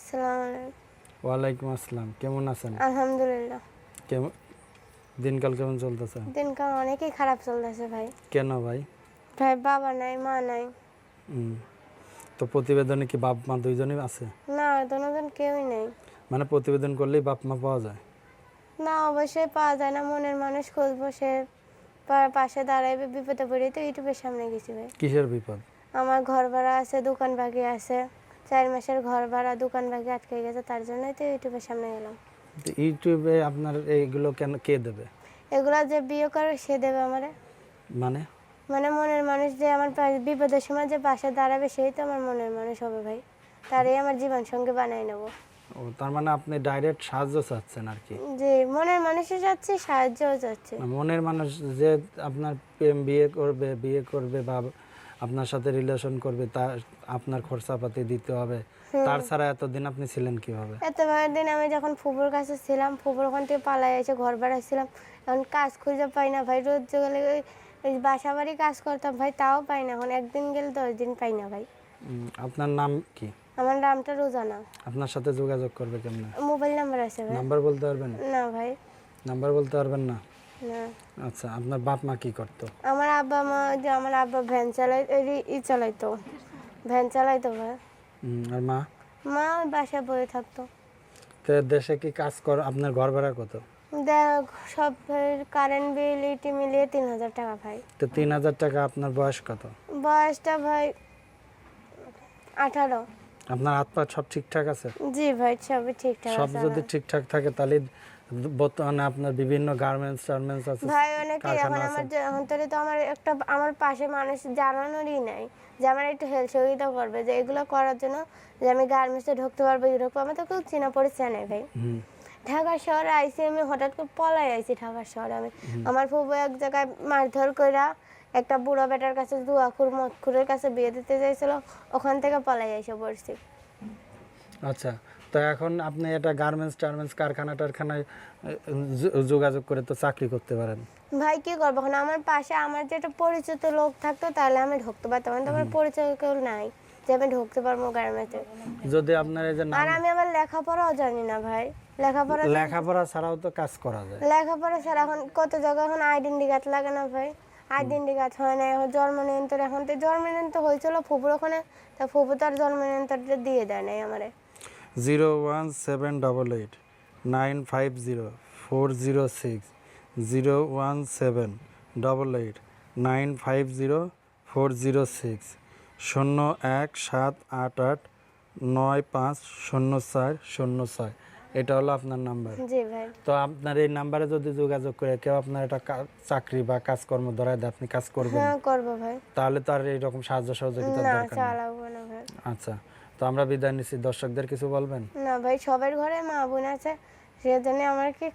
আসসালামু আলাইকুম। ওয়ালাইকুম আসসালাম। কেমন আছেন? আলহামদুলিল্লাহ। কেমন দিনকাল কেমন চলতেছে? দিনকাল অনেকই খারাপ চলতেছে ভাই। কেন ভাই? ভাই বাবা নাই মা নাই। হুম। তো প্রতিবেদনে কি বাপ মা দুইজনই আছে? না দুজন কেউই নেই। মানে প্রতিবেদন করলেই বাপ মা পাওয়া যায়? না অবশ্যই পাওয়া যায় না। মনের মানুষ খুঁজবো সে পাশে দাঁড়াইবে বিপদে পড়ে তো ইউটিউবের সামনে গেছি ভাই। কিসের বিপদ? আমার ঘর ভাড়া আছে দোকান বাকি আছে। চার মাসের ঘর ভাড়া দোকান বাকি আটকে গেছে তার জন্যই তো ইউটিউবের সামনে গেলাম ইউটিউবে আপনার এইগুলো কেন কে দেবে? এগুলা যে বিয়ে করে সে দেবে আমারে। মানে? মানে মনের মানুষ যে আমার বিপদের সময় যে পাশে দাঁড়াবে সেই তো আমার মনের মানুষ হবে ভাই। তারই আমার জীবন সঙ্গে বানাই নেব। ও তার মানে আপনি ডাইরেক্ট সাহায্য চাচ্ছেন আর কি? যে মনের মানুষও যাচ্ছে সাহায্যও যাচ্ছে মনের মানুষ যে আপনার প্রেম বিয়ে করবে বিয়ে করবে বা আপনার সাথে রিলেশন করবে তা আপনার খরচাপাতি দিতে হবে। তার ছাড়া এতদিন আপনি ছিলেন কীভাবে? এতবার দিন আমি যখন ফুপুর কাছে ছিলাম ফুপুর ওখান থেকে পালাই এসে ঘর বাড়াইছিলাম এখন কাজ খুঁজে পাই না ভাই রোজ গেলে ওই বাসা বাড়ি কাজ করতাম ভাই তাও পাই না এখন একদিন গেলে দশ দিন পাই না ভাই। আপনার নাম কি? আমার নামটা রোজানা। আপনার সাথে যোগাযোগ করবে কেমনে? মোবাইল নাম্বার আছে ভাই। নাম্বার বলতে পারবেন? না ভাই। নাম্বার বলতে পারবেন না? না। আচ্ছা আপনার বাপ মা কি করতো? আমার আব্বা মা যে আমার আব্বা ভ্যান চালাই ই চালাইতো। ভ্যান চালাইতো ভাই আর মা? মা ওই বাসায় বয়ে থাকতো। তো দেশে কি কাজ কর আপনার ঘর ভাড়া কত? দেখ সব কারেন্ট বিল ইটি মিলিয়ে তিন হাজার টাকা ভাই। তো তিন হাজার টাকা আপনার বয়স কত? বয়সটা ভাই আঠারো। আপনার হাত পা সব ঠিকঠাক আছে? জি ভাই সবই ঠিকঠাক সব আছে যদি ঠিকঠাক থাকে তাহলে বর্তমানে আপনার বিভিন্ন গার্মেন্টস টার্মেন্টস আছে ভাই অনেকে এখন আমার আছে। যে- এখন তোরে তো আমার একটা আমার পাশে মানুষ জানানোরই নাই যে আমার একটু হেল্প সহযোগিতা করবে যে এগুলো করার জন্য যে আমি গার্মেন্টসে ঢুকতে পারব ঢুকবো আমার তো কেউ চেনা পরিচয় নেই ভাই। ঢাকা শহরে আইসি আমি হঠাৎ করে পলাই আইসি ঢাকা শহরে আমি। আমার ফুবু এক জায়গায় মারধর কইরা একটা বুড়ো বেটার কাছে দুয়াখুর মতখুরের কাছে বিয়ে দিতে চাইছিল ওখান থেকে পলাই আইসে পড়ছি। আচ্ছা তো এখন আপনি এটা গার্মেন্টস টার্মেন্টস কারখানা টারখানায় যোগাযোগ করে তো চাকরি করতে পারেন। ভাই কি করব এখন? আমার পাশে আমার যে একটা পরিচিত লোক থাকতো তাহলে আমি ঢুকতে পারতাম। কিন্তু আমার পরিচয় কেউ নাই যে আমি ঢুকতে পারব গার্মেন্টে যদি আপনার এই যে আর আমি আবার লেখাপড়াও জানি না ভাই। লেখাপড়া লেখাপড়া ছাড়াও তো কাজ করা যায়। লেখাপড়া ছাড়া এখন কত জায়গায় এখন আইডেন্টি কার্ড লাগে না ভাই। আইডেন্টি কার্ড হয় না এখন জন্ম নিয়ন্ত্রণ এখন তো জন্ম নিয়ন্ত্রণ হয়েছিল ফুপুর ওখানে তা ফুপু তার জন্ম নিয়ন্ত্রণটা দিয়ে দেয় নাই আমারে। Zero one seven double eight nine five zero four zero six zero one seven double eight nine five zero four zero six শূন্য এক সাত আট আট নয় পাঁচ শূন্য চার শূন্য ছয় এটা হলো আপনার নাম্বার তো আপনার এই নাম্বারে যদি যোগাযোগ করে কেউ আপনার একটা চাকরি বা কাজকর্ম ধরায় দেয় আপনি কাজ করবেন? হ্যাঁ করব ভাই। তাহলে তো আর এইরকম সাহায্য সহযোগিতা দরকার আচ্ছা। তো আমরা বিদায় নিচ্ছি। দর্শকদের কিছু বলবেন? না ভাই, সবার ঘরে মা বোন আছে, সেজন্য আমার কি